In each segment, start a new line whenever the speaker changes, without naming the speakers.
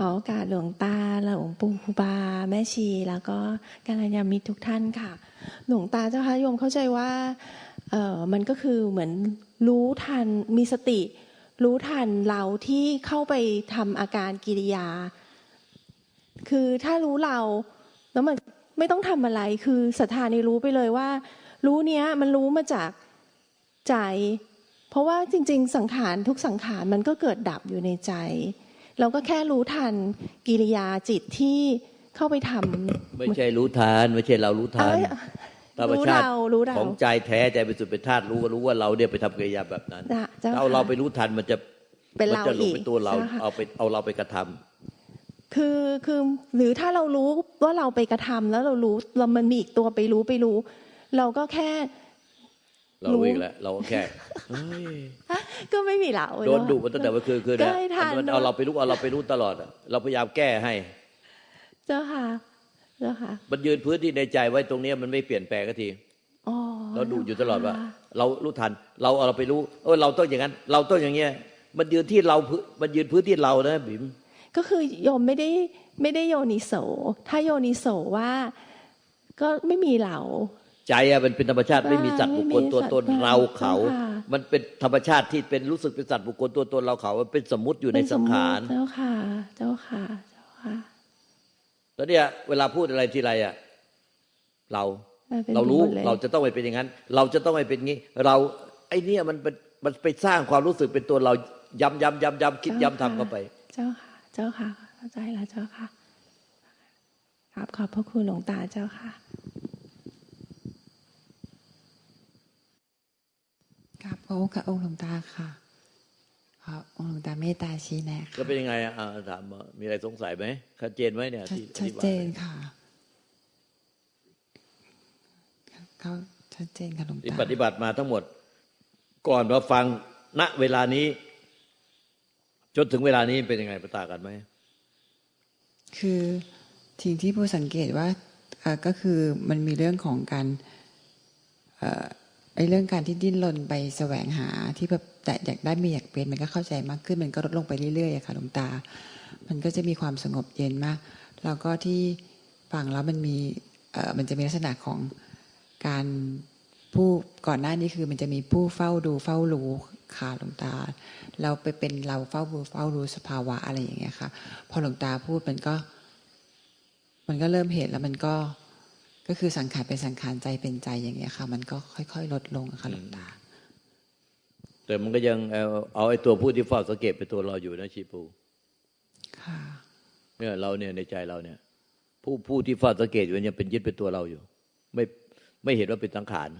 ขอโอกาสหลวงตาหลวงปู่ครูบา แม่ชี แล้วก็กัลยาณมิตรทุกท่านค่ะ หลวงตาเจ้าคะโยมเข้าใจว่าเออมันก็คือเหมือนรู้ทันมีสติ รู้ทันเราที่เข้าไปทำอาการกิริยา คือถ้ารู้เราแล้วมันไม่ต้องทำอะไรคือศรัทธาในรู้ไปเลยว่า รู้เนี้ยมันรู้มาจากใจ เพราะว่าจริง ๆ สังขารทุกสังขารมันก็เกิดดับอยู่ในใจ เราก็แค่รู้ทันกิริยาจิตที่เข้าไปทำ
ไม่ใช่รู้ทานไม่ใช่เรารู้ทาน
เอ้ย
ธรรม
รู้
ชาติ
เรารู้เรา
ของใจแท้ใจเป็นสุดเป็นธาตุรู้ก็รู้ว่าเราเนี่ยไปทำกิริยาแบบนั้น
จ้ะเจ้า
ถ้าเอาเราไปรู้ทันมันจะ
เป็น
มั
เรา
จะหลง
อีก
เป็นตัวเรา
ใช่ไหมคะ
เอาไปเอาเราไปกระทำ
คือคือหรือถ้าเรารู้ว่าเราไปกระทำแล้วเรารู้เรามันมีอีกตัวไปรู้ไปรู้ เราก็แค่
เรารู้อีกแล้วเราก็แค่เฮ้ย
ก็ไม่มีเรา
โดนดุมาตั้งแต่เมื่อคืนคืน
ก็
นะ
ให้ทาน
มันเอาเราไปรู้เอาเราไปรู้ตลอดอะเราพยายามแก้ให้
เจ้าค่ะเจ้าค่ะ
มันยืนพื้นที่ในใจไว้ตรงเนี้ยมันไม่เปลี่ยนแปลงก็ที
อ๋อ
เราดูอยู่ตลอดว่า
ค่ะ
เรารู้ทัน เราเอาเราไปรู้เออเราต้องอย่างนั้น เราต้องอย่างเงี้ย มันยืนที่เราพื้นมันยืนพื้นที่เรานะบิ๋ม
ก็คือโยมไม่ได้ไม่ได้โยนิโส ถ้าโยนิโสว่า ก็ไม่มีเรา
ใจอะมันเป็นธรรมชาติไม่มีสัตว์บุคคลตัวตน
ไม่มีสัตว์
เราเขา
ค่ะ
มันเป็นธรรมชาติที่เป็นรู้สึกเป็นสัตว์บุคคลตัวตนเราเขา มันเป็นสมมุติอยู่ในสังขาร
เจ้าค่ะ เจ้าค่ะ เจ้าค่ะ
แล้วเนี่ยเวลาพูดอะไรทีไรอะเรา
มันเป็น
เรารู้
หมดลย
เราจะต้องไปเป็นอย่างนั้น เราจะต้องไปเป็นงี้ เราไอ้เนี่ยมันเป็นมันไปสร้างความรู้สึกเป็นตัวเราย้ำย้ำย้ำย้ำคิดย้ำทำเข้าไป
เจ้าค่ะ เจ้าค่ะเข้าใจแล้วเจ้าค่ะครับขอบพระคุณหลวงตาเจ้าค่ะ
ครับพระองค์ค่ะองค์หลวงตาค่ะครับองค์หลวงตาเมตตาชี้แนะ
ก็
ค่ะ
เป็นยังไงอะอ่าถามว่ามีอะไรสงสัยไหมชัดเจนไหมเนี่ย
ชัด
ที่
ชัด
อธิบาย
เจนค่ะเขาชัดเจนค่ะหลวง
ที่
ตา
ปฏิบัติมาทั้งหมด ก่อนมาฟังณเวลานี้ จนถึงเวลานี้เป็นยังไงประตากันไหม
คือสิ่งที่ผู้สังเกตว่าเอ่อก็คือมันมีเรื่องของการเอ่อ ไอ้เรื่องการที่ดิ้นรนไปแสวงหาที่แบบแต่อยากได้ไม่อยากเป็นมันก็เข้าใจมากขึ้นมันก็ลดลงไปเรื่อยๆค่ะหลวงตา มันก็จะมีความสงบเย็นมาก แล้วก็ที่ฟังแล้วมันมีเอ่อมันจะมีลักษณะของการผู้ก่อนหน้านี้คือมันจะมีผู้เฝ้าดูเฝ้ารู้ค่ะหลวงตา เราไปเป็นเราเฝ้าดูเฝ้ารู้สภาวะอะไรอย่างเงี้ยค่ะ พอหลวงตาพูดมันก็ มันก็เริ่มเห็นแล้วมันก็ ก็คือสังขารเป็นสังขารใจเป็นใจอย่างเงี้ยค่ะ มันก็ค่อย ๆ ลดลงอะค่ะหลวงตา
แต่มันก็ยังเอาเอาไอ้ตัวผู้ที่เฝ้าสังเกตเป็นตัวเราอยู่นะชีปู
ค่ะ
เนี่ยเราเนี่ยในใจเราเนี่ย ผู้ผู้ที่เฝ้าสังเกตอยู่เนี่ยเป็นยึดเป็นตัวเราอยู่ ไม่ไม่เห็นว่าเป็นสังขาร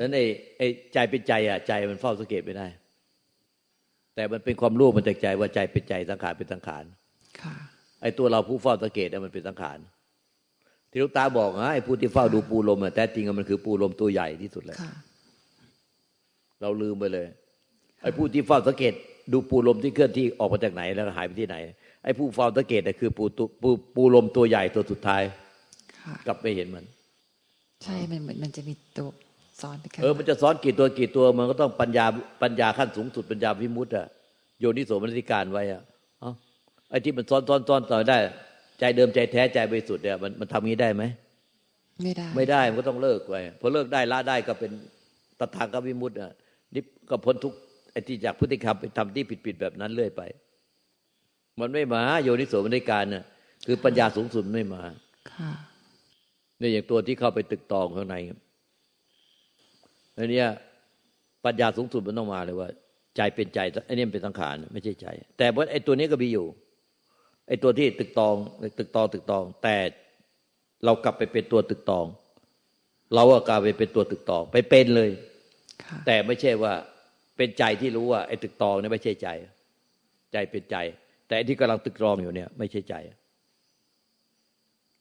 นั้นไอ้ไอ้ใจเป็นใจอะใจมันเฝ้าสังเกตไม่ได้ แต่มันเป็นความรู้มันจากใจว่าใจเป็นใจสังขารเป็นสังขาร
ค่ะ
ไอ้ตัวเราผู้เฝ้าสังเกตเนี่ยมันเป็นสังขาร ที่ลูกตาบอกนะไอ้ผู้ที่เฝ้าดูปูลมอะแต่จริงอะมันคือปูลมตัวใหญ่ที่สุดเลย
ค่ะ
เราลืมไปเลย ไอ้ผู้ที่เฝ้าสังเกตดูปูลมที่เคลื่อนที่ออกมาจากไหนแล้วหายไปที่ไหน ไอ้ผู้เฝ้าสังเกตเนี่ยคือปูตุปูปูลมตัวใหญ่ตัวสุดท้าย
ค่ะ
กลับไม่เห็นมัน
ใช่มันเหมือนมันจะมีตัวซ้อนไปข้าง
เออมันจะซ้อนกี่ตัวกี่ตัวมันก็ต้องปัญญาปัญญาขั้นสูงสุดปัญญาวิมุตต์อะโยนิโสมนสิการไว้อะเอ้าไอ้ที่มันซ้อนซ้อนซ้อนต่อได้ ใจเดิมใจแท้ใจบริสุทธิ์เนี่ยมันมันทำงี้ได้ไหม
ไม่ได้
ไม่ได้มันก็ต้องเลิกไปพอเลิกได้ละได้ก็เป็นตถาคตวิมุตต์อะนี่ก็พ้นทุกไอ้ที่จากพฤติกรรมไปทำที่ผิดๆแบบนั้นเรื่อยไป มันไม่มาโยนิโสมนสิการน่ะคือปัญญาสูงสุดไม่มา
ค่ะ
เนี่ยอย่างตัวที่เข้าไปตึกตองข้างในอันเนี้ยปัญญาสูงสุดมันต้องมาเลยว่า ใจเป็นใจไอ้นี่มันเป็นสังขารไม่ใช่ใจ แต่ว่าไอ้ตัวนี้ก็มีอยู่ ไอ้ตัวที่ตึกตองตึกตองตึกตอง แต่เรากลับไปเป็นตัวตึกตอง เราก็กลายไปเป็นตัวตึกตอง ไปเป็นเลย
ค่ะ
แต่ไม่ใช่ว่าเป็นใจที่รู้ว่าไอ้ตึกตองเนี่ยไม่ใช่ใจ ใจเป็นใจ แต่ไอ้ที่กำลังตึกตรองอยู่เนี่ย ไม่ใช่ใจ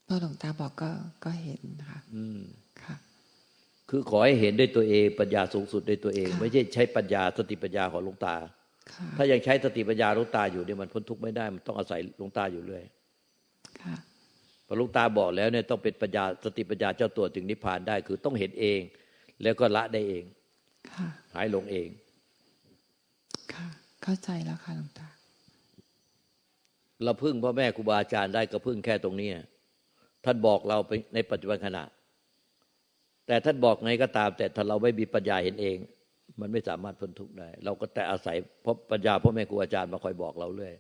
พอหลวงตาบอกก็ก็เห็นค่ะ
อืม
ค่ะ
คือขอให้เห็นด้วยตัวเองปัญญาสูงสุดด้วยตัวเอง
ค่ะ
ไม่ใช่ใช้ปัญญาสติปัญญาของหลวงตา
ค่ะ
ถ้ายังใช้สติปัญญาหลวงตาอยู่เนี่ยมันพ้นทุกข์ไม่ได้มันต้องอาศัยหลวงตาอยู่เรื่อย
ค่ะ
พอหลวงตาบอกแล้วเนี่ยต้องเป็นปัญญาสติปัญญาเจ้าตัวถึงนิพพานได้คือต้องเห็นเอง แล้วก็ละได้เอง
ค่ะ
หายหลงเอง
ค่ะเข้าใจแล้วค่ะหลวงตา
เราพึ่งพ่อแม่ครูบาอาจารย์ได้ก็พึ่งแค่ตรงนี้อะท่านบอกเราไปในปัจจุบันขณะ แต่ท่านบอกไงก็ตาม แต่ถ้าเราไม่มีปัญญาเห็นเอง มันไม่สามารถพ้นทุกข์ได้ เราก็แต่อาศัยเพราะปัญญาพ่อแม่ครูอาจารย์มาคอยบอกเราเรื่อย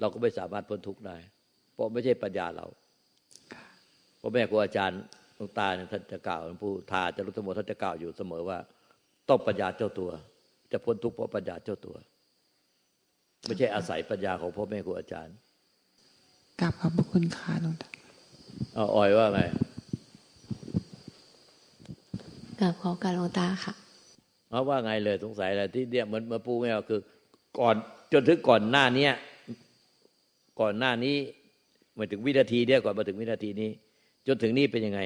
เราก็ไม่สามารถพ้นทุกข์ได้ เพราะไม่ใช่ปัญญาเราพ่อแม่ครูอาจารย์หลวงตาเนี่ยท่านจะกล่าวหลวงปู่ทาจะรู้สมท่านจะกล่าวอยู่เสมอว่า ต้องปัญญาเจ้าตัว จะพ้นทุกข์เพราะปัญญาเจ้าตัว ไม่ใช่อาศัยปัญญาของพ่อแม่ครูอาจารย์
กราบขอบพระคุณค่ะหลวงตา
เอาออยว่าไง
กับขอการหลวงตาค่ะ
เอาว่าไงเลยสงสัยอะไรที่เนี่ยเหมือนมื่อปูไม่เอาคือ ก่อนจนถึงก่อนหน้าเนี้ยก่อนหน้านี้มาถึงวินาทีเนี่ยก่อนมาถึงวินาทีนี้ จนถึงนี่เป็นยังไง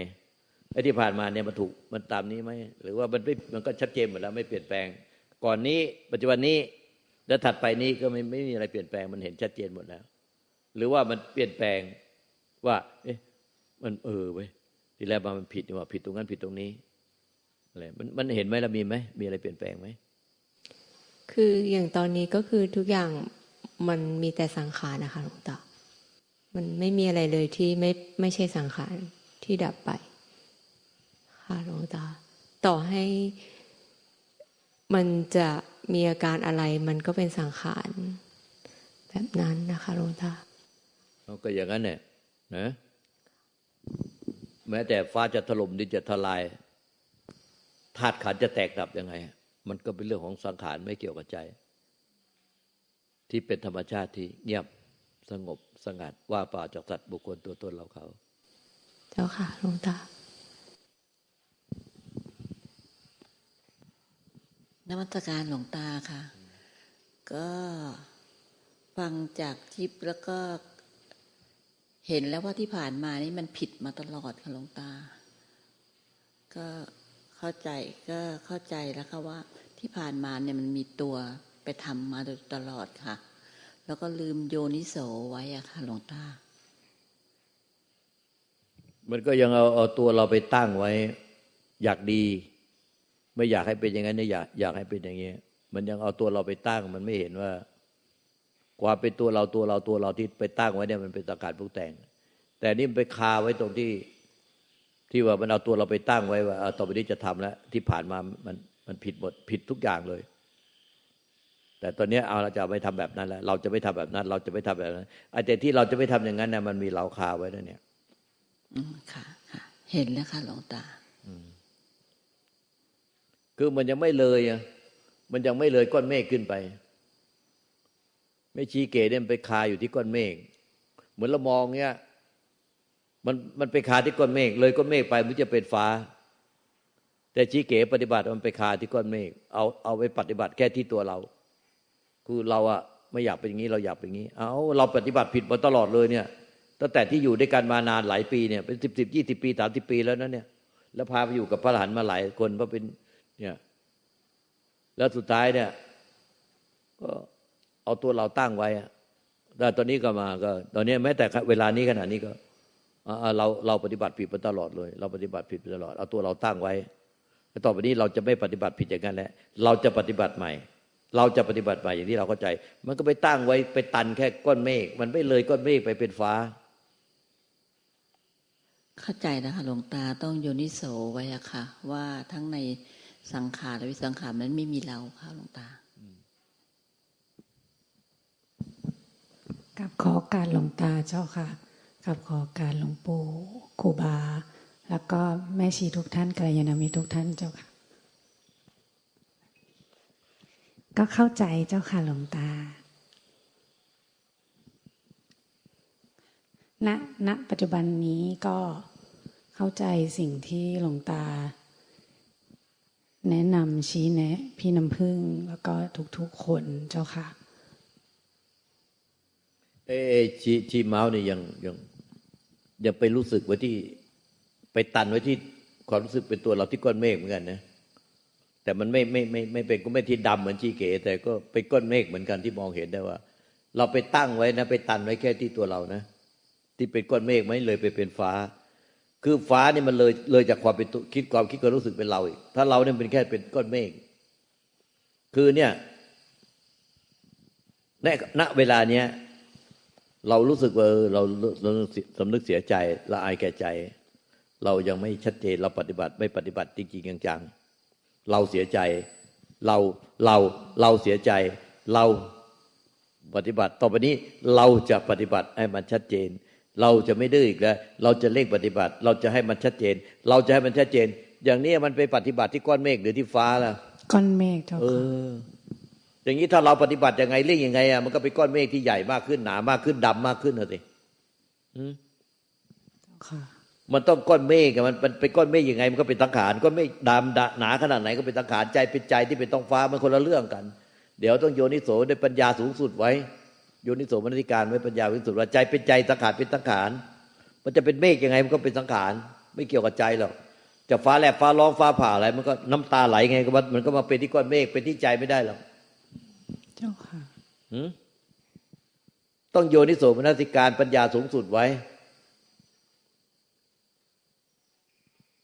ไอ้ที่ผ่านมาเนี่ยมันถูกมันตามนี้ไหมหรือว่ามันไม่มันก็ชัดเจนหมดแล้วไม่เปลี่ยนแปลง ก่อนนี้ปัจจุบันนี้แล้วถัดไปนี้ก็ไม่ไม่มีอะไรเปลี่ยนแปลงมันเห็นชัดเจนหมดแล้ว หรือว่ามันเปลี่ยนแปลงว่า เอ๊ะมันเออเว้ยทีแรกมันผิดนี่ว่าผิดตรงนั้นผิดตรงนี้ อะไรมันมันเห็นไหมเรามีไหมมีอะไรเปลี่ยนแปลงไหม
คืออย่างตอนนี้ก็คือทุกอย่างมันมีแต่สังขารนะคะหลวงตามันไม่มีอะไรเลยที่ไม่ไม่ใช่สังขารที่ดับไป ค่ะหลวงตา ต่อให้มันจะมีอาการอะไร มันก็เป็นสังขารแบบนั้นนะคะหลวงตา
เราก็อย่างนั้นเนี่ยนะแม้แต่ฟ้าจะถล่มดินจะทลาย ธาตุขันธ์จะแตกดับยังไง มันก็เป็นเรื่องของสังขารไม่เกี่ยวกับใจ ที่เป็นธรรมชาติที่เงียบสงบสงัดว่าเปล่าจากสัตว์บุคคลตัวตนเราเขา
เจ้าค่ะหลวงตา
นมัสการหลวงตาค่ะ ก็ฟังจากทิปแล้วก็เห็นแล้วว่าที่ผ่านมานี่มันผิดมาตลอดค่ะหลวงตา ก็ เข้าใจก็เข้าใจแล้วค่ะว่าที่ผ่านมาเนี่ยมันมีตัวไปทำมาโดยตลอดค่ะ แล้วก็ลืมโยนิโสไว้อะค่ะหลวงตา
มันก็ยังเอาเอาตัวเราไปตั้งไว้ อยากดี ไม่อยากให้เป็นอย่างนั้นเนี่ยอยากอยากให้เป็นอย่างนี้ยมันยังเอาตัวเราไปตั้ง มันไม่เห็นว่าความเป็นตัวเราตัวเราตัวเราที่ไปตั้งไว้เนี่ยมันเป็นสังขารปรุงแต่ง แต่นี่มันไปคาไว้ตรงที่ ที่ว่ามันเอาตัวเราไปตั้งไว้ว่าเอาต่อไปนี้จะทำแล้ว ที่ผ่านมามันมันผิดหมดผิดทุกอย่างเลย แต่ตอนนี้เอาเราจะไม่ทำแบบนั้นแล้ว เราจะไม่ทำแบบนั้น เราจะไม่ทำแบบนั้นไอ้แต่ที่เราจะไม่ทำอย่างนั้นเนี่ยมันมีเราคาไว้แล้วเนี่ย
อืมค่ะค่ะ เห็นแล้วค่ะหลวงตา
คือมันยังไม่เลยอะมันยังไม่เลยก้อนเมฆขึ้นไป ไม่ชี้เกเนี่ยมันไปคาอยู่ที่ก้อนเมฆเหมือนเรามองเนี้ย มันมันไปคาที่ก้อนเมฆเลยก้อนเมฆไปมันจะเป็นฟ้า แต่ชี้เก๋ปฏิบัติมันไปคาที่ก้อนเมฆเอาเอาไปปฏิบัติแค่ที่ตัวเรา คือเราอะไม่อยากเป็นอย่างนี้เราอยากเป็นอย่างนี้ เอาเราปฏิบัติผิดมาตลอดเลยเนี่ยตั้งแต่ที่อยู่ด้วยกันมานานหลายปีเนี่ยเป็นสิบสิบยี่สิบปีสามสิบปีแล้วนะเนี่ย แล้วพาไปอยู่กับพระหลานมาหลายคนเพราะเป็นเนี่ย แล้วสุดท้ายเนี่ย ก็เอาตัวเราตั้งไว้อะแต่ตอนนี้ก็มาก็ ตอนนี้แม้แต่เวลานี้ขณะนี้ก็ เราเราปฏิบัติผิดมาตลอดเลย เราปฏิบัติผิดมาตลอดเอาตัวเราตั้งไว้แล้วต่อไปนี้เราจะไม่ปฏิบัติผิดอย่างนั้นแล้วเราจะปฏิบัติใหม่ เราจะปฏิบัติใหม่อย่างที่เราเข้าใจ มันก็ไปตั้งไว้ไปตันแค่ก้อนเมฆมันไม่เลยก้อนเมฆไปเป็นฟ้า
เข้าใจนะคะหลวงตาต้องโยนิโสไว้อะค่ะ ว่าทั้งในสังขารและวิสังขารมันไม่มีเราค่ะหลวงตา
กับขอการหลวงตาเจ้าค่ะ กับขอการหลวงปู่ครูบา แล้วก็แม่ชีทุกท่านกัลยาณมิตรทุกท่านเจ้าค่ะ ก็เข้าใจเจ้าค่ะหลวงตาณณปัจจุบันนี้ก็เข้าใจสิ่งที่หลวงตา แนะนำชี้แนะ พี่น้ำพึ่งแล้วก็ทุกๆคนเจ้าค่ะ
เอ้ชีชีเมาส์นี่ยังยัง อยังไปรู้สึกไว้ที่ไปตันไว้ที่ความรู้สึกเป็นตัวเราที่ก้อนเมฆเหมือนกันนะแต่มันไม่ไม่ไม่ไม่เป็นก็ไม่ที่ดำเหมือนชีเก๋แต่ก็เป็นก้อนเมฆเหมือนกันที่มองเห็นได้ว่า เราไปตั้งไว้นะ ไปตันไว้แค่ที่ตัวเรานะ ที่เป็นก้อนเมฆไม่เลยไปเป็นฟ้า คือฟ้านี่มันเลยเลยจากความเป็นตัวคิดความคิดความรู้สึกเป็นเราอีกถ้าเราเนี่ยเป็นแค่เป็นก้อนเมฆคือเนี่ยณณเวลาเนี้ย เรารู้สึกว่าเออเราเราสำนึกเสียใจละอายแก่ใจ เรายังไม่ชัดเจนเราปฏิบัติไม่ปฏิบัติจริงๆจังๆเราเสียใจ เราเราเราเสียใจ เราปฏิบัติ ต่อไปนี้เราจะปฏิบัติให้มันชัดเจน เราจะไม่ดื้ออีกแล้ว เราจะเร่งปฏิบัติ เราจะให้มันชัดเจน เราจะให้มันชัดเจน อย่างนี้มันไปปฏิบัติที่ก้อนเมฆหรือที่ฟ้าล่ะ
ก้อนเมฆเจ้า
เอ
ค่ะ
อ อย่างนี้ถ้าเราปฏิบัติยังไงเร่งยังไงอะมันก็เป็นก้อนเมฆที่ใหญ่มากขึ้นหนามากขึ้นดำมากขึ้นนะสิอืม
เจ้าค่ะ
มันต้องก้อนเมฆอะมันมันเป็นก้อนเมฆยังไง มันก็เป็นสังขารก้อนเมฆดำดะหนาขนาดไหนก็เป็นสังขารใจเป็นใจที่เป็นท้องฟ้ามันคนละเรื่องกัน เดี๋ยวต้องโยนิโสได้ปัญญาสูงสุดไว้โยนิโสมนสิการไว้ปัญญาสูงสุดว่าใจเป็นใจสังขารเป็นสังขารมันจะเป็นเมฆยังไงมันก็เป็นสังขารไม่เกี่ยวกับใจหรอกจะฟ้าแลบฟ้าร้องฟ้าผ่าอะไร มันก็น้ำตาไหลไงก็มันมันก็มาเป็นที่ก้อนเมฆเป็นที่ใจไม่ได้หรอก
เจ้าค่ะ
ต้องโยนิโสมนสิการปัญญาสูงสุดไว้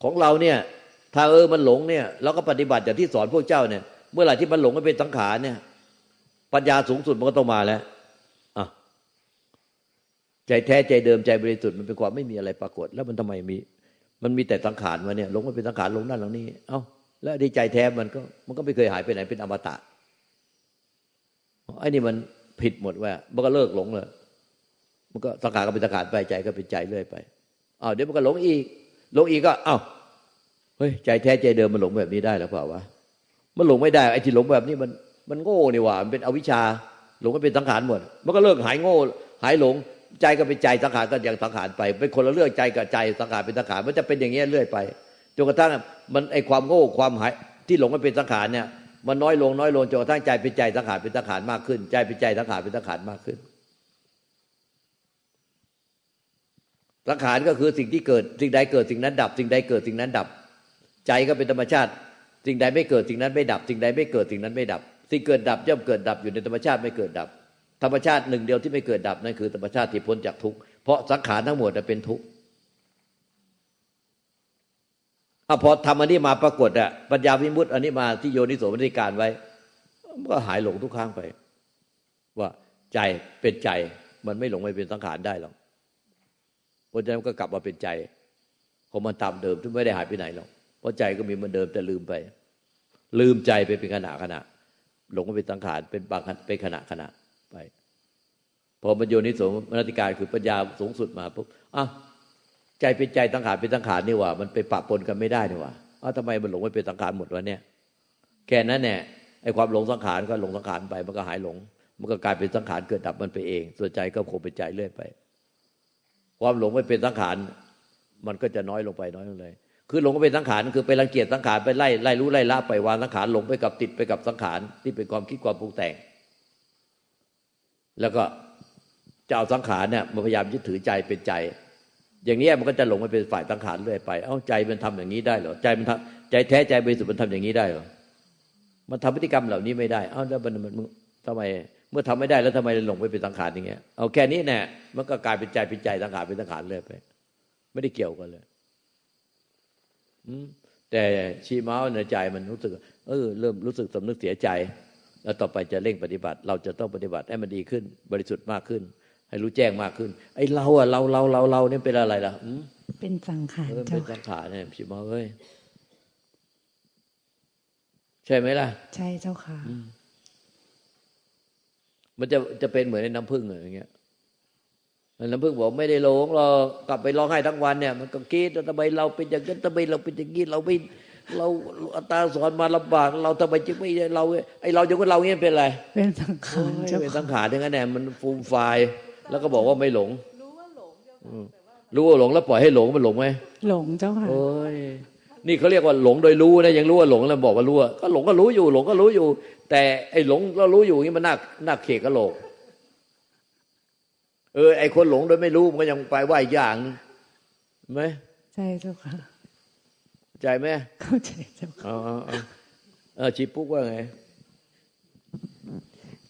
ของเราเนี่ย ถ้าเออมันหลงเนี่ยเราก็ปฏิบัติอย่างที่สอนพวกเจ้าเนี่ย เมื่อไหร่ที่มันหลงมันเป็นสังขารเนี่ย ปัญญาสูงสุดมันก็ต้องมาแล้วอะใจแท้ใจเดิมใจบริสุทธิ์มันเป็นความไม่มีอะไรปรากฏ แล้วมันทำไมมี มันมีแต่สังขารมาเนี่ยหลงมันเป็นสังขารหลงนั่นหลงนี่เอ้าแล้วดีใจแท้มันก็มันก็ไม่เคยหายไปไหนเป็นอมตะ ไอ้นี่มันผิดหมดว่า มันก็เลิกหลงเลยมันก็สังขารก็เป็นสังขารไปใจก็เป็นใจเรื่อยไปอ้าวเดี๋ยวมันก็หลงอีกหลงอีกก็อ้าวเฮ้ยใจแท้ใจเดิมมันหลงแบบนี้ได้หรือเปล่าวะมันหลงไม่ได้ไอ้ที่หลงแบบนี้มันมันโง่นี่หว่ามันเป็นอวิชชาหลงก็เป็นสังขารหมด มันก็เลิกหายโง่ หายหลง ใจก็เป็นใจสังขารก็ยังสังขารไป เป็นคนละเรื่องใจกับใจสังขารเป็นสังขารมันจะเป็นอย่างเงี้ยเรื่อยไปจนกระทั่งมันไอ้ความโง่ความหายที่หลงมันเป็นสังขารเนี่ย มันน้อยลงน้อยลงจนกระทั่งใจเป็นใจสังขารเป็นสังขารมากขึ้น ใจเป็นใจสังขารเป็นสังขารมากขึ้นสังขารก็คือสิ่งที่เกิด สิ่งใดเกิดสิ่งนั้นดับ สิ่งใดเกิดสิ่งนั้นดับ ใจก็เป็นธรรมชาติ สิ่งใดไม่เกิดสิ่งนั้นไม่ดับ สิ่งใดไม่เกิดสิ่งนั้นไม่ดับ สิ่งเกิดดับย่อมเกิดดับอยู่ในธรรมชาติไม่เกิดดับ ธรรมชาติหนึ่งเดียวที่ไม่เกิดดับนั่นคือธรรมชาติที่พ้นจากทุกข์เพราะสังขารทั้งหมดน่ะเป็นทุกข์ อพอทำอันนี้มาปรากฏอะปัญญาวิมุตติอันนี้มาที่โยนิโสมนิการไว้มันก็หายหลงทุกครั้งไป ว่าใจเป็นใจ มันไม่หลงไปเป็นสังขารได้หรอกเพราะฉะนั้นก็กลับมาเป็นใจของมันตามเดิมที่ไม่ได้หายไปไหนหรอกเพราะใจก็มีมันเดิมแต่ลืมไป ลืมใจไปเป็นขณะขณะ หลงไปเป็นสังขารเป็นบางเป็นขณะขณะไปพอมันโยนิโสมนสิการคือปัญญาสูงสุดมาปุ๊บอะ ใจเป็นใจสังขารเป็นสังขารนี่ว่า มันไปปะปนกันไม่ได้นี่ว่าอ้าวทำไมมันหลงไปเป็นสังขารหมดวะเนี่ย แค่นั้นแน่ไอ้ความหลงสังขารก็หลงสังขารไป มันก็หายหลง มันก็กลายเป็นสังขารเกิดดับมันไปเองส่วนใจก็คงเป็นใจเรื่อยไป ความหลงไม่เป็นสังขารมันก็จะน้อยลงไปน้อยลงเลย คือหลงก็เป็นสังขารคือไปรังเกียจสังขารไปไล่ไล่รู้ไล่ละไปวางสังขารหลงไปกับติดไปกับสังขารที่เป็นความคิดความปรุงแต่ง แล้วก็จะเอาสังขารเนี่ยมาพยายามยึดถือใจเป็นใจ อย่างนี้มันก็จะหลงไปเป็นฝ่ายสังขารเรื่อยไป เอ้าใจมันทำอย่างนี้ได้เหรอใจมันทำใจแท้ใจบริสุทธิ์มันทำอย่างนี้ได้เหรอมันทำพฤติกรรมเหล่านี้ไม่ได้ เอ้าแล้วมันมันทำไม เมื่อทำไม่ได้แล้วทำไมหลงไปเป็นสังขารอย่างเงี้ย เอาแค่นี้แน่มันก็กลายเป็นใจเป็นใจสังขารเป็นสังขารเรื่อยไป ไม่ได้เกี่ยวกันเลย อืมแต่ชี้เมาส์ในใจมันรู้สึก เออ เริ่มรู้สึกสำนึกเสียใจ แล้วต่อไปจะเร่งปฏิบัติ เราจะต้องปฏิบัติให้มันดีขึ้น บริสุทธิ์มากขึ้น ให้รู้แจ้งมากขึ้น ไอ้เราอะเราเราเราเราเนี่ยเป็นอะไรล่ะอืม
เป็นสังขาร
เออ
เจ้า
เป็นสั
ค่ะ
งขารเนี่ยชีเมาเอ้ยใช่ไหมล่ะ
ใช่เจ้าค่ะ
มันจะจะเป็นเหมือนในน้ำผึ้งอะอย่างเงี้ยน้ำผึ้งบอกไม่ได้หลงเรากลับไปร้องไห้ทั้งวันเนี่ย มันก็คิดว่าทำไมเราเป็นอย่างนั้นทำไมเราเป็นอย่างนี้เราไม่เราอาตาสอนมาลำบากเราทำไมจึงไม่เราไอเราอย่างว่าเราเงี้ยเป็นอะไร
เป็นสังขาร
โอ้ย
เจ้า
เป็น
ค่ะ
สังขารทั้งนั้นแน่มันฟูมไฟาย แล้วก็บอกว่าไม่หลง รู้ว่าหลงรู้ว่าหลงแล้วปล่อยให้หลงมันหลงไหม
หลงเจ้าค่ะ
โอ้ยนี่เขาเรียกว่าหลงโดยรู้นะยังรู้ว่าหลงแล้วบอกว่ารู้อะก็หลงก็รู้อยู่ หลงก็รู้อยู่ แต่ไอ้หลงก็รู้อยู่นี่มันน่าน่าเขกกระโหลกเออไอ้คนหลงโดยไม่รู้มันก็ยังไปว่าอีกอย่างนึงเห็นไหม
ใช่เจ้าค่ะ
ใจไหม
เข้าใจเจ้าค่ะ
เอาเอาเอาเออชีปุ๊กว่าไง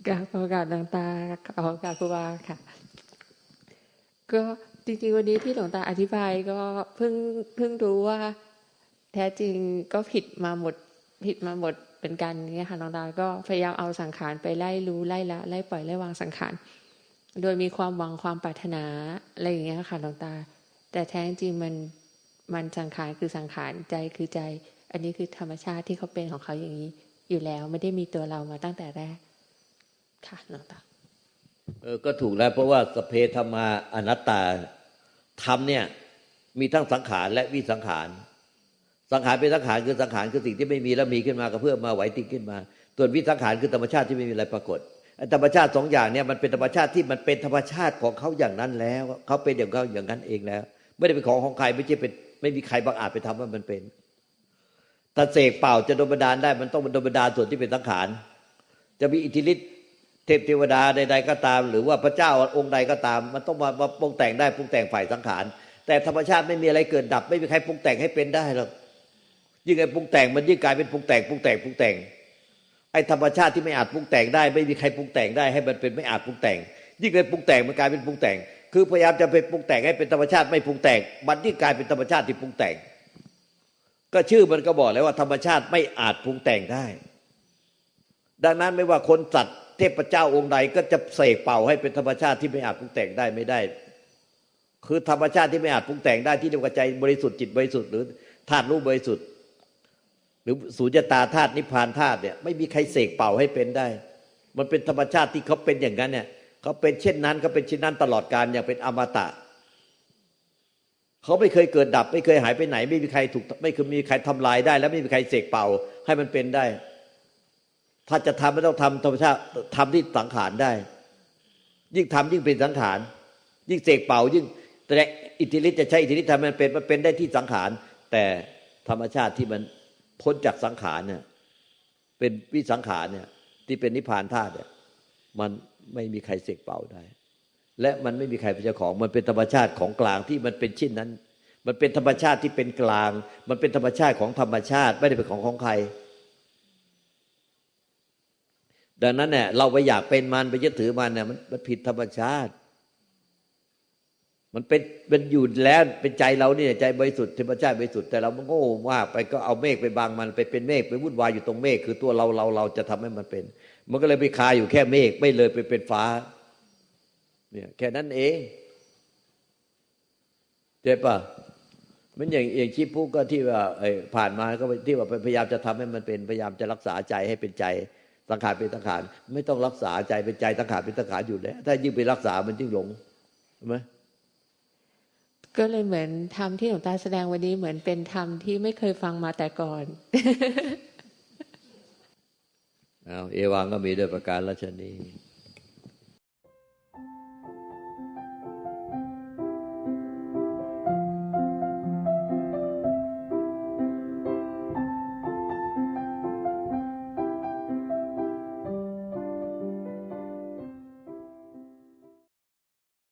กราบขอโอกาสหลวงตาขอโอกาสครูบาค่ะ ก็จริงๆวันนี้ที่หลวงตาอธิบายก็เพิ่งเพิ่งรู้ว่า แท้จริงก็ผิดมาหมดผิดมาหมดเป็นกันเงี้ยค่ะหลวงตาก็พยายามเอาสังขารไปไล่รู้ไล่ละไล่ปล่อยไล่วางสังขารโดยมีความหวังความปรารถนาอะไรอย่างเงี้ยค่ะหลวงตา แต่แท้จริงมันมันสังขารคือสังขารใจคือใจ อันนี้คือธรรมชาติที่เขาเป็นของเขาอย่างนี้ อยู่แล้วไม่ได้มีตัวเรามาตั้งแต่แรกค่ะหลวงตา
เออก็ถูกแล้วเพราะว่าสเพธรรมาอนัตตาธรรมเนี่ย มีทั้งสังขารและวิสังขาร สังขารเป็นสังขารคือสังขารคือสิ่งที่ไม่มีแล้วมีขึ้นมาก็เพื่อมาไหวติงขึ้นมาส่วนวิสังขารคือธรรมชาติที่ไม่มีอะไรปรากฏไอ้ธรรมชาติสองอย่างเนี่ยมันเป็นธรรมชาติที่มันเป็นธรรมชาติของเขาอย่างนั้นแล้วเขาเป็นอย่างเขาอย่างนั้นเองแล้ว ไม่ได้เป็นของของใครไม่ใช่เป็นไม่มีใครบังอาจไปทำว่ามันเป็นแต่เสกเป่าจะโดนบันดาลได้มันต้องโดนบันดาลส่วนที่เป็นสังขาร จะมีอิทธิฤทธิ์ เทพเทวดาใด ๆ ก็ตาม หรือว่าพระเจ้าองค์ใดก็ตาม มันต้องมามาปรุงแต่งได้ปรุงแต่งฝ่ายสังขาร แต่ธรรมชาติไม่มีอะไรเกิดดับ ไม่มีใครปรุงแต่งให้เป็นได้หรอกยิ่งไอ้ปรุงแต่งมันยิ่งกลายเป็นปรุงแต่งปรุงแต่งปรุงแต่งไอ้ธรรมชาติที่ไม่อาจปรุงแต่งได้ ไม่มีใครปรุงแต่งได้ให้มันเป็นไม่อาจปรุงแต่ง ยิ่งไอ้ปรุงแต่งมันกลายเป็นปรุงแต่ง คือพยายามจะไปปรุงแต่งให้เป็นธรรมชาติไม่ปรุงแต่ง มันยิ่งกลายเป็นธรรมชาติที่ปรุงแต่ง ก็ชื่อมันก็บอกแล้วว่าธรรมชาติไม่อาจปรุงแต่งได้ ดังนั้นไม่ว่าคนสัตว์ เทพเจ้าองค์ใดก็จะเสกเป่าให้เป็นธรรมชาติที่ไม่อาจปรุงแต่งได้ไม่ได้ คือธรรมชาติที่ไม่อาจปรุงแต่งได้ที่เรียกว่าใจบริสุทธิ์จิตบริสุทธิ์หรือธาตุรู้บริสุทธิ์ หรือสุญญตาธาตุนิพพานธาตุเนี่ยไม่มีใครเสกเป่าให้เป็นได้ มันเป็นธรรมชาติที่เขาเป็นอย่างนั้นเนี่ยเขาเป็นเช่นนั้นเขาเป็นเช่นนั้นตลอดการอย่างเป็นอมตะเขาไม่เคยเกิดดับ ไม่เคยหายไปไหน ไม่มีใครถูกไม่เคยมีใครทำลายได้ แล้วไม่มีใครเสกเป่าให้มันเป็นได้ ถ้าจะทำไม่ต้องทำธรรมชาติทำที่สังขารได้ ยิ่งทำยิ่งเป็นสังขาร ยิ่งเสกเป่ายิ่งแต่อิทธิฤทธิ์จะใช้อิทธิฤทธิ์ทำมันเป็นมันเป็นได้ที่สังขาร แต่ธรรมชาติที่มันพ้นจากสังขารเนี่ยเป็นวิสังขารเนี่ยที่เป็นนิพพานธาตุเนี่ยมันไม่มีใครเสกเป่าได้ และมันไม่มีใครเป็นเจ้าของ มันเป็นธรรมชาติของกลางที่มันเป็นเช่นนั้น มันเป็นธรรมชาติที่เป็นกลาง มันเป็นธรรมชาติของธรรมชาติ ไม่ได้เป็นของของใคร ดังนั้นเนี่ยเราไปอยากเป็นมันไปยึดถือมันเนี่ยมันมันผิดธรรมชาติ มันเป็นเป็นอยู่แล้วเป็นใจเราเนี่ยใจบริสุทธิ์ธรรมชาติบริสุทธิ์แต่เรามันโง่มากไปก็เอาเมฆไปบังมันไปเป็นเมฆไปวุ่นวายอยู่ตรงเมฆคือตัวเราเราเราจะทำให้มันเป็น มันก็เลยไปคาอยู่แค่เมฆไม่เลยไปเป็นฟ้า เนี่ยแค่นั้นเองเจ็บปะมันอย่างอย่างชีพผู้ก็ที่ว่าไอ้ผ่านมาก็ที่ว่าพยายามจะทำให้มันเป็นพยายามจะรักษาใจให้เป็นใจ สังขารเป็นสังขารไม่ต้องรักษาใจเป็นใจสังขารเป็นสังขารอยู่แล้ว ถ้ายิ่งไปรักษามันยิ่งหลงใช่ไหม
ก็เลยเหมือนธรรมที่หลวงตาแสดงวันนี้เหมือนเป็นธรรมที่ไม่เคยฟังมาแต่ก่อน
เอาเอวังก็มีด้วยประการราชนี